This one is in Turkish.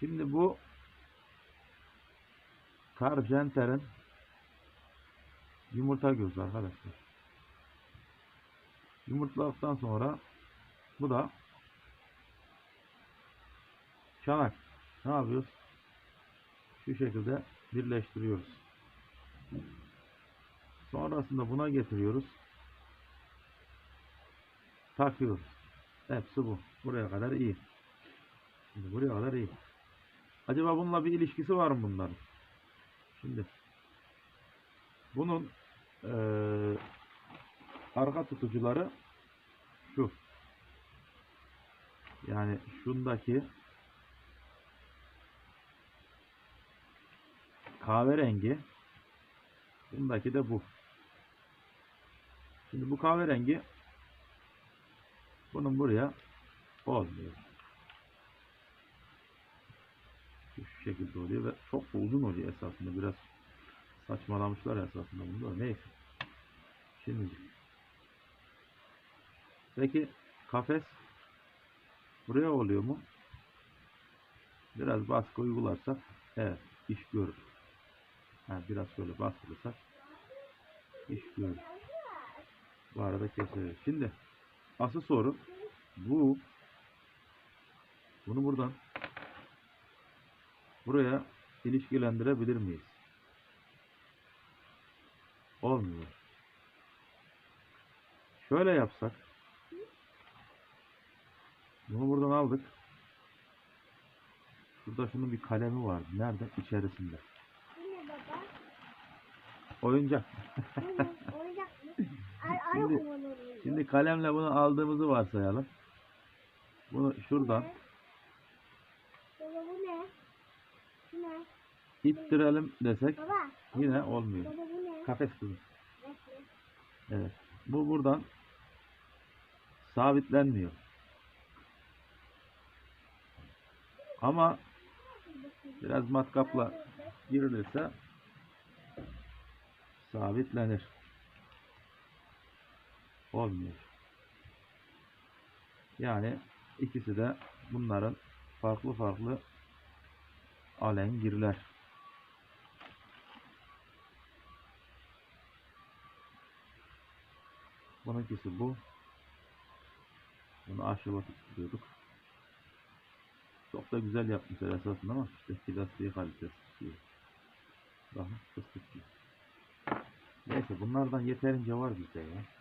Şimdi bu Carpenter'in yumurta gözü arkadaşlar. Yumurtladıktan sonra bu da çanak. Ne yapıyoruz? Şu şekilde birleştiriyoruz. Sonrasında buna getiriyoruz. Takıyoruz. Hepsi bu. Buraya kadar iyi. Şimdi buraya kadar iyi. Acaba bununla bir ilişkisi var mı bunların? Şimdi bunun eee, arka tutucuları şu. Yani şundaki kahverengi bundaki de bu. Şimdi bu kahverengi bunun buraya olmuyor. Şu şekilde oluyor ve çok da uzun oluyor esasında. Biraz saçmalamışlar esasında bunu. Neyse. Şimdi peki kafes buraya oluyor mu? Biraz baskı uygularsak evet iş görür. Ha, biraz şöyle bastırırsak iş görür. Bu arada keseriz. Şimdi asıl soru bu bunu buradan buraya ilişkilendirebilir miyiz? Olmuyor. Şöyle yapsak bunu buradan aldık. Şurada şunun bir kalemi vardı. Nerede? İçerisinde. Bu ne baba? Oyuncak. Oyuncak mı? Şimdi-. Şimdi kalemle bunu aldığımızı varsayalım. Bunu şuradan Baba bu ne? Bu ne? ittirelim desek Baba. yine olmuyor. Baba bu ne? Kafes. Bekle. Evet. Bu buradan sabitlenmiyor. Ama biraz matkapla girilirse sabitlenir. Olmuyor. Yani ikisi de bunların farklı farklı alengirler. Bununkisi bu. Bunu ahşaba tutuyorduk. Çok da güzel yapmışlar esasında ama işte plastiği kalitesi diyor. Bakın fıstık gibi. Neyse bunlardan yeterince var bizde ya.